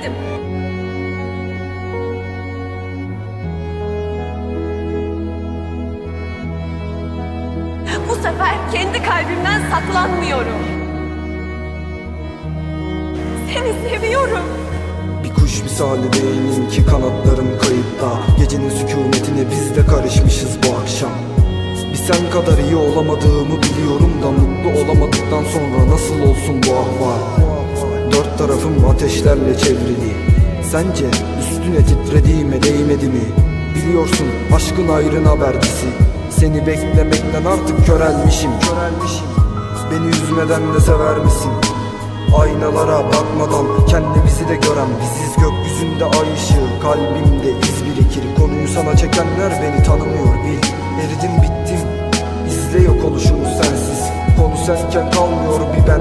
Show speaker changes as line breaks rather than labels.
istemedim. Bu sefer kendi kalbimden saklanmıyorum. Seni seviyorum.
Bir kuş misali beynin ki kanatlarım kayıpta Gecenin sükunetine biz de karışmışız bu akşam Bir sen kadar iyi olamadığımı biliyorum da Mutlu olamadıktan sonra nasıl olsun bu ahval tarafım ateşlerle çevrili. Sence üstüne titrediğime değmedi mi? Biliyorsun aşkın ayrın habercisi. Seni beklemekten artık körelmişim. Körelmişim. Beni üzmeden de sever misin? Aynalara bakmadan kendimizi de gören biziz. Gökyüzünde ay ışığı kalbimde iz birikir. Konuyu sana çekenler beni tanımıyor bil. Eridim bittim. İzle yok oluşumu sensiz. Konu senken kalmıyor bir bende